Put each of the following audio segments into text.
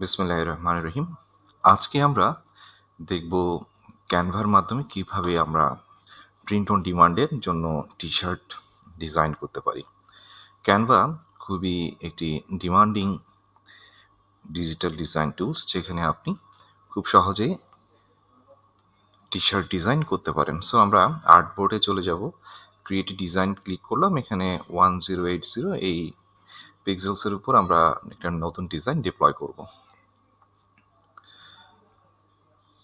বিসমুল্লাহ রহমান রহিম। আজকে আমরা দেখব ক্যানভার মাধ্যমে কীভাবে আমরা প্রিন্ট অন ডিমান্ডের জন্য টি শার্ট ডিজাইন করতে পারি। ক্যানভা খুবই একটি ডিমান্ডিং ডিজিটাল ডিজাইন টুলস, যেখানে আপনি খুব সহজেই টি শার্ট ডিজাইন করতে পারেন। সো আমরা আর্ট বোর্ডে চলে যাব ক্রিয়েটিভ ডিজাইন ক্লিক করলাম, এখানে ওয়ান জিরো এইট জিরো এই পিক্সেলসের উপর আমরা একটা নতুন ডিজাইন ডিপ্লয় করব।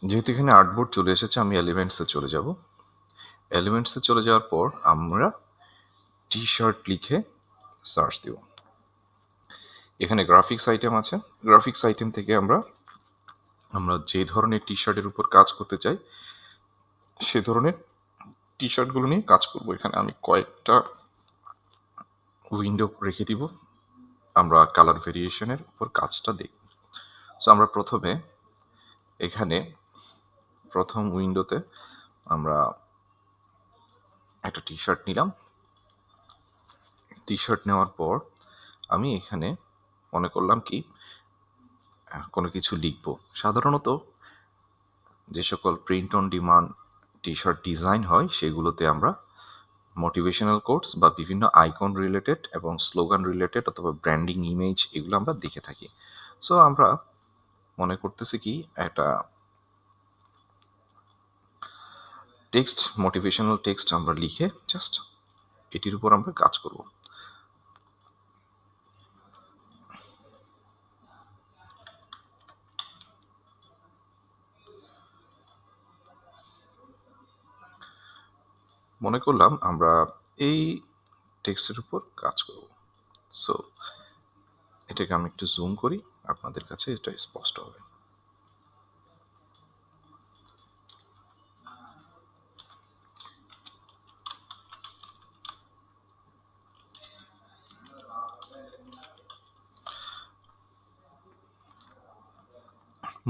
যেহেতু এখানে আর্টবোর্ড চলে এসেছে, আমি এলিমেন্টসে চলে যাব। এলিমেন্টসে চলে যাওয়ার পর আমরা টি শার্ট লিখে সার্চ দেব। এখানে গ্রাফিক্স আইটেম আছে। গ্রাফিক্স আইটেম থেকে আমরা আমরা যে ধরনের টি শার্টের উপর কাজ করতে চাই, সে ধরনের টি শার্টগুলো নিয়ে কাজ করব। এখানে আমি কয়েকটা উইন্ডো রেখে দিব। আমরা কালার ভেরিয়েশনের উপর কাজটা দেখব। সো আমরা প্রথমে এখানে প্রথম উইন্ডোতে আমরা একটা টি শার্ট নিলাম। টি শার্ট নেওয়ার পর আমি এখানে মনে করলাম কি, কোনো কিছু লিখব। সাধারণত যে সকল print on demand T shirt design হয়, সেগুলোতে আমরা মোটিভেশনাল কোর্স বা বিভিন্ন আইকন রিলেটেড এবং স্লোগান রিলেটেড অথবা ব্র্যান্ডিং ইমেজ এগুলো আমরা দেখে থাকি। সো আমরা মনে করতেছি কি, একটা টেক্সট মোটিভেশনাল টেক্সট আমরা লিখে জাস্ট এটির উপর আমরা কাজ করব। মনে করলাম আমরা এই টেক্সটের উপর কাজ করব। সো এটাকে আমি একটু জুম করি, আপনাদের কাছে এটা স্পষ্ট হবে।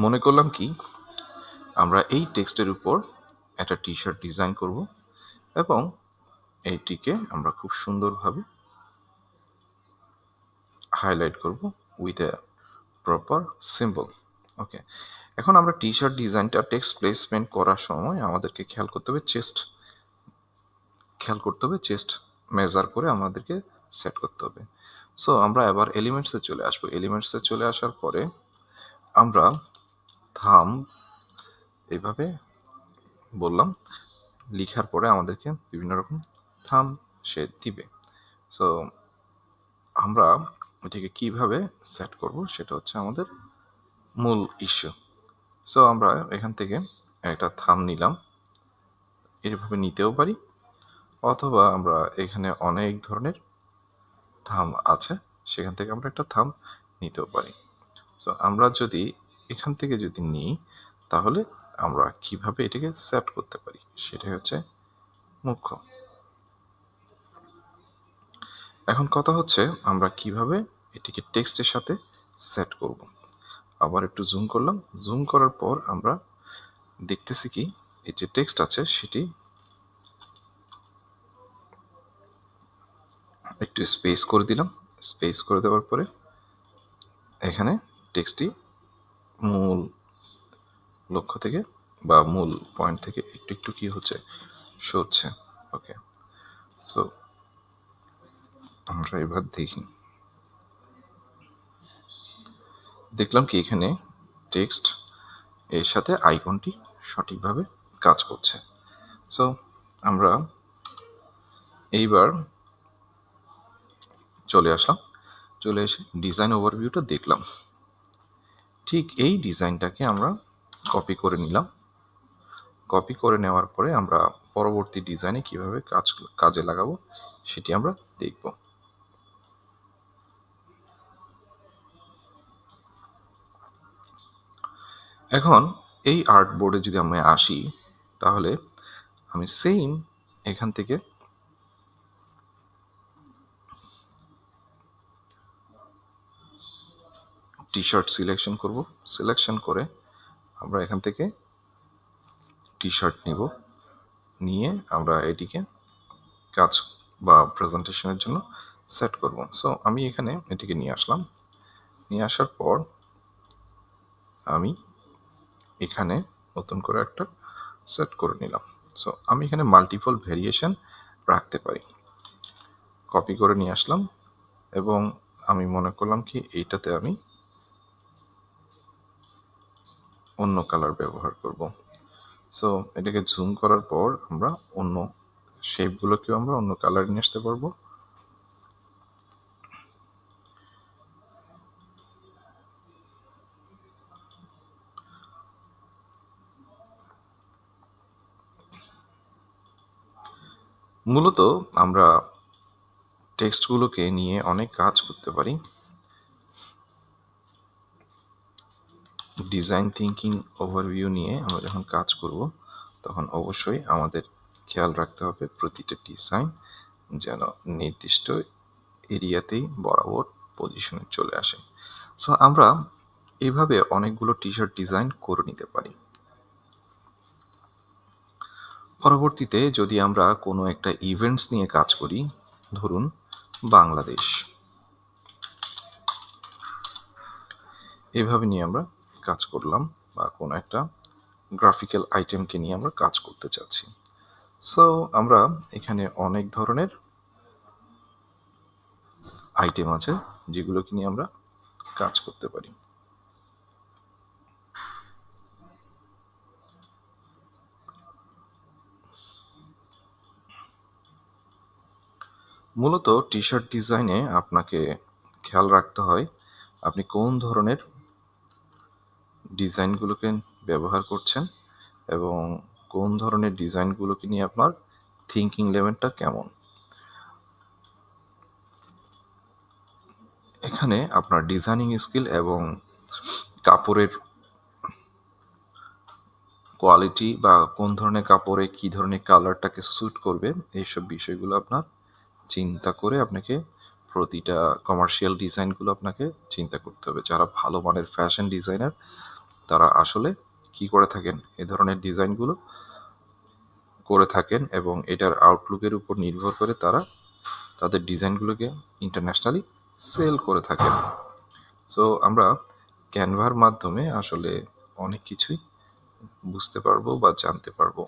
মনে করলাম কি, আমরা এই টেক্সটের উপর একটা টি শার্ট ডিজাইন করব এবং এইটিকে আমরা খুব সুন্দরভাবে হাইলাইট করব with a proper symbol okay এখন আমরা টি শার্ট ডিজাইনটা টেক্সট প্লেসমেন্ট করার সময় আমাদেরকে খেয়াল করতে হবে চেস্ট খেয়াল করতে হবে চেস্ট মেজার করে আমাদেরকে সেট করতে হবে। সো আমরা এবার এলিমেন্টসে চলে আসব। এলিমেন্টসে চলে আসার পরে আমরা থাম। এইভাবে বললাম। লিখার পরে আমাদেরকে বিভিন্ন রকম থাম সে দিবে। সো আমরা এটিকে কীভাবে সেট করব সেটা হচ্ছে আমাদের মূল ইস্যু সো আমরা এখান থেকে একটা থাম নিলাম। এভাবে নিতেও পারি। অথবা আমরা এখানে অনেক ধরনের থাম আছে। সেখান থেকে আমরা একটা থাম নিতেও পারি। সো আমরা যদি এখান থেকে যদি নিই, তাহলে আমরা কীভাবে এটাকে সেট করতে পারি? সেটাই হচ্ছে মুখ্য। এখন কথা হচ্ছে আমরা কীভাবে এটিকে টেক্সটের সাথে সেট করব? আবার একটু জুম করলাম। জুম করার পর আমরা দেখতেছি কি, এই যে টেক্সট আছে, সেটি একটু স্পেস করে দিলাম। স্পেস করে দেওয়ার পরে এখানে টেক্সটটি মূল লক্ষ্য থেকে বা মূল পয়েন্ট থেকে একটু একটু কি হচ্ছে, সরছে। ওকে সো আমরা এবার দেখি। দেখলাম কি এখানে টেক্সট এর সাথে আইকনটি সঠিকভাবে কাজ করছে। সো আমরা এইবার চলে আসলাম। চলে এসে ডিজাইন ওভারভিউটা দেখলাম। ঠিক এই ডিজাইনটাকে আমরা কপি করে নিলাম। কপি করে নেওয়ার পরে আমরা পরবর্তী ডিজাইনে কীভাবে কাজ, কাজে লাগাবো সেটি আমরা দেখব। এখন এই আর্ট বোর্ডে যদি আমি আসি, তাহলে আমি সেম এখান থেকে টি শার্ট সিলেকশন করব। সিলেকশন করে আমরা এখান থেকে টি শার্ট নিব। নিয়ে আমরা এটিকে কাজ বা প্রেজেন্টেশনের জন্য সেট করব। সো আমি এখানে এটিকে নিয়ে আসলাম। নিয়ে আসার পর আমি এখানে নতুন করে একটা সেট করে নিলাম। সো আমি এখানে মাল্টিপল ভেরিয়েশন রাখতে পারি। কপি করে নিয়ে আসলাম এবং আমি মনে করলাম কি, এইটাতে আমি অন্য কালার ব্যবহার করব। সো এটাকে জুম করার পর আমরা অন্য শেপগুলোকেও আমরা অন্য কালার নিয়ে আসতে পারব। মূলত আমরা টেক্সটগুলোকে নিয়ে অনেক কাজ করতে পারি। ডিজাইন থিঙ্কিং ওভারভিউ নিয়ে আমরা যখন কাজ করব, তখন অবশ্যই আমাদের খেয়াল রাখতে হবে প্রতিটা ডিজাইন যেন নির্দিষ্ট এরিয়াতেই বরাবর পজিশনে চলে আসে। সো আমরা এভাবে অনেকগুলো টি শার্ট ডিজাইন করে নিতে পারি। পরবর্তীতে যদি আমরা কোনো একটা ইভেন্টস নিয়ে কাজ করি, ধরুন বাংলাদেশ। এভাবে নিয়ে আমরা কাজ করলাম বা কোনো একটা গ্রাফিক্যাল আইটেমকে নিয়ে আমরা কাজ করতে চাচ্ছি। সো আমরা এখানে অনেক ধরনের আইটেম আছে যেগুলোকে নিয়ে আমরা কাজ করতে পারি। মূলত টি শার্ট ডিজাইনে আপনাকে খেয়াল রাখতে হয় আপনি কোন ধরনের ডিজাইনগুলোকে ব্যবহার করছেন এবং কোন ধরনের ডিজাইনগুলোকে নিয়ে আপনার থিঙ্কিং লেভেলটা কেমন? এখানে আপনার ডিজাইনিং স্কিল এবং কাপড়ের কোয়ালিটি বা কোন ধরনের কাপড়ে কী ধরনের কালারটাকে স্যুট করবে, এইসব বিষয়গুলো আপনার চিন্তা করে আপনাকে প্রতিটা কমার্শিয়াল ডিজাইনগুলো আপনাকে চিন্তা করতে হবে। যারা ভালো মানের ফ্যাশন ডিজাইনার তারা আসলে কি করে থাকেন? এ ধরনের ডিজাইনগুলো করে থাকেন এবং এটার আউটলুকের উপর নির্ভর করে তারা তাদের ডিজাইনগুলোকে ইন্টারন্যাশনালি সেল করে থাকেন। সো আমরা ক্যানভার মাধ্যমে আসলে অনেক কিছুই বুঝতে পারব বা জানতে পারব।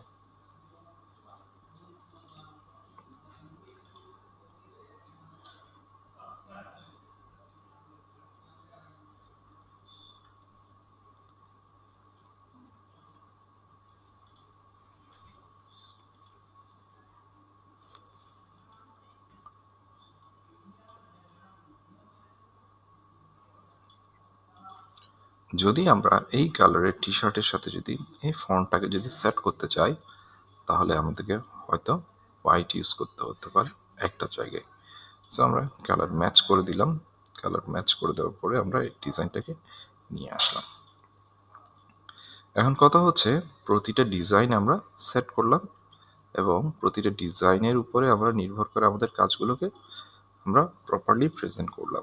যদি আমরা এই কালারের টি শার্টের সাথে যদি এই ফন্টটাকে যদি সেট করতে চাই, তাহলে আমাদেরকে হয়তো হোয়াইট ইউজ করতে হতে পারে একটা জায়গায়। সো আমরা কালার ম্যাচ করে দিলাম। কালার ম্যাচ করে দেওয়ার পরে আমরা এই ডিজাইনটাকে নিয়ে আসলাম। এখন কথা হচ্ছে, প্রতিটা ডিজাইন আমরা সেট করলাম এবং প্রতিটা ডিজাইনের উপরে আমরা নির্ভর করে আমাদের কাজগুলোকে আমরা প্রপারলি প্রেজেন্ট করলাম।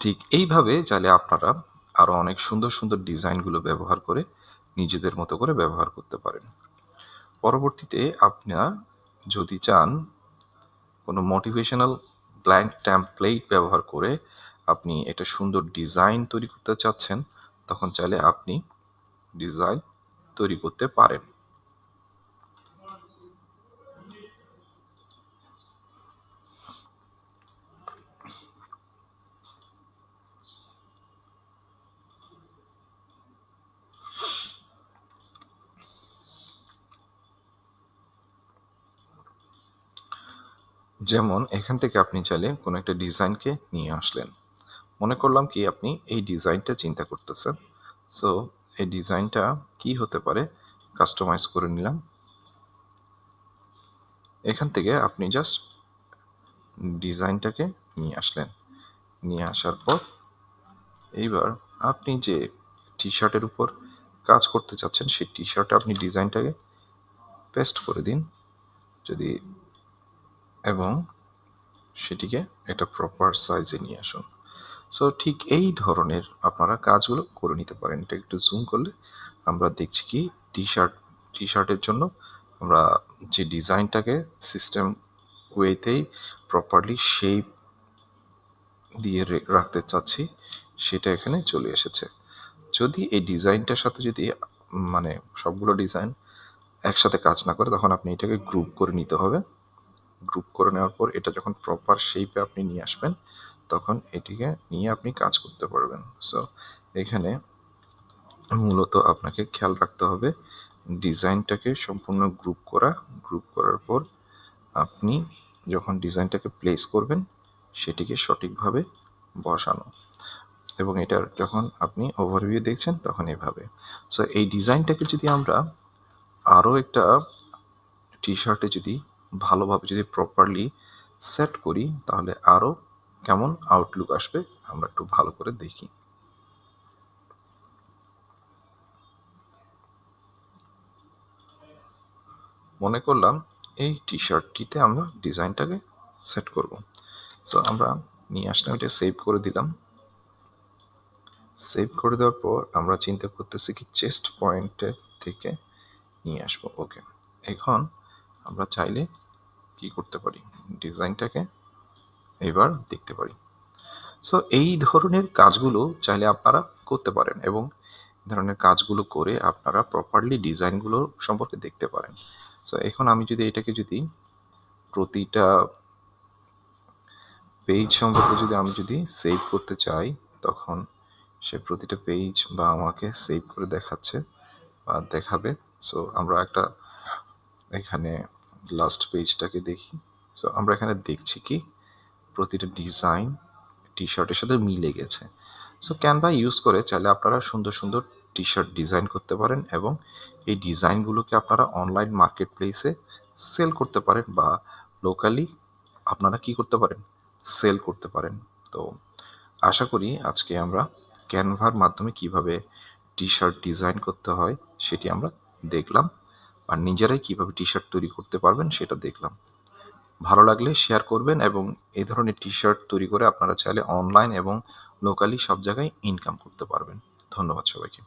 ঠিক এইভাবে চাইলে আপনারা আরও অনেক সুন্দর সুন্দর ডিজাইনগুলো ব্যবহার করে নিজেদের মতো করে ব্যবহার করতে পারেন। পরবর্তীতে আপনারা যদি চান কোনো মোটিভেশনাল ব্ল্যাঙ্ক ট্যাম্পলেট ব্যবহার করে আপনি একটা সুন্দর ডিজাইন তৈরি করতে চাচ্ছেন, তখন চাইলে আপনি ডিজাইন তৈরি করতে পারেন। যেমন এখান থেকে আপনি চাইলে কোনো একটা ডিজাইনকে নিয়ে আসলেন। মনে করলাম কি আপনি এই ডিজাইনটা চিন্তা করতেছেন। সো এই ডিজাইনটা কি হতে পারে? কাস্টমাইজ করে নিলাম। এখান থেকে আপনি জাস্ট ডিজাইনটাকে নিয়ে আসলেন। নিয়ে আসার পর এইবার আপনি যে টি শার্টের উপর কাজ করতে চাচ্ছেন, সেই টি শার্টে আপনি ডিজাইনটাকে পেস্ট করে দিন। যদি এবং সেটিকে একটা প্রপার সাইজে নিয়ে আসুন। সো ঠিক এই ধরনের আপনারা কাজগুলো করে নিতে পারেন। এটা একটু জুম করলে আমরা দেখছি কি টি শার্ট টি শার্টের জন্য আমরা যে ডিজাইনটাকে সিস্টেম ওয়েতেই প্রপারলি শেপ দিয়ে রাখতে চাচ্ছি, সেটা এখানে চলে এসেছে। যদি এই ডিজাইনটার সাথে যদি মানে সবগুলো ডিজাইন একসাথে কাজ না করে, তখন আপনি এটাকে গ্রুপ করে নিতে হবে। গ্রুপ করে নেওয়ার পর এটা যখন প্রপার শেপে আপনি নিয়ে আসবেন, তখন এটিকে নিয়ে আপনি কাজ করতে পারবেন। সো এখানে মূলত আপনাকে খেয়াল রাখতে হবে ডিজাইনটাকে সম্পূর্ণ গ্রুপ করা। গ্রুপ করার পর আপনি যখন ডিজাইনটাকে প্লেস করবেন, সেটিকে সঠিকভাবে বসানো। এবং এটার যখন আপনি ওভারভিউ দেখছেন, তখন এভাবে। সো এই ডিজাইনটাকে যদি আমরা আরও একটা টি শার্টে যদি ভালোভাবে যদি প্রপারলি সেট করি, তাহলে আরও কেমন আউটলুক আসবে আমরা একটু ভালো করে দেখি। মনে করলাম এই টি শার্টটিতে আমরা ডিজাইনটাকে সেট করব। সো আমরা নিয়ে আসলাম, এটা সেভ করে দিলাম। সেভ করে দেওয়ার পর আমরা চিন্তা করতেছি কি চেস্ট পয়েন্টের থেকে নিয়ে আসব। ওকে এখন আমরা চাইলে কি করতে পারি? ডিজাইনটাকে এবার দেখতে পারি। সো এই ধরনের কাজগুলো চাইলে আপনারা করতে পারেন এবং ধরনের কাজগুলো করে আপনারা প্রপারলি ডিজাইনগুলো সম্পর্কে দেখতে পারেন। সো এখন আমি যদি এটাকে যদি প্রতিটা পেজ সম্পর্কে যদি আমি যদি সেভ করতে চাই, তখন সে প্রতিটা পেজ বা আমাকে সেভ করে দেখাচ্ছে বা দেখাবে। সো আমরা একটা এখানে লাস্ট পেজটাকে দেখি। সো আমরা এখানে দেখছি কি, প্রতিটা ডিজাইন টি শার্টের সাথে মিলে গেছে। সো ক্যানভা ইউজ করে চাইলে আপনারা সুন্দর সুন্দর টি শার্ট ডিজাইন করতে পারেন এবং এই ডিজাইনগুলোকে আপনারা অনলাইন মার্কেট প্লেসে সেল করতে পারেন বা লোকালি আপনারা কি করতে পারেন? সেল করতে পারেন। তো, আশা করি আজকে আমরা ক্যানভার মাধ্যমে কীভাবে টি শার্ট ডিজাইন করতে হয় সেটি আমরা দেখলাম। আর নিজেরাই কীভাবে টি শার্ট তৈরি করতে পারবেন সেটা দেখলাম। ভালো লাগলে শেয়ার করবেন এবং এই ধরনের টি শার্ট তৈরি করে আপনারা চাইলে অনলাইন এবং লোকালি সব জায়গায় ইনকাম করতে পারবেন। ধন্যবাদ সবাইকে।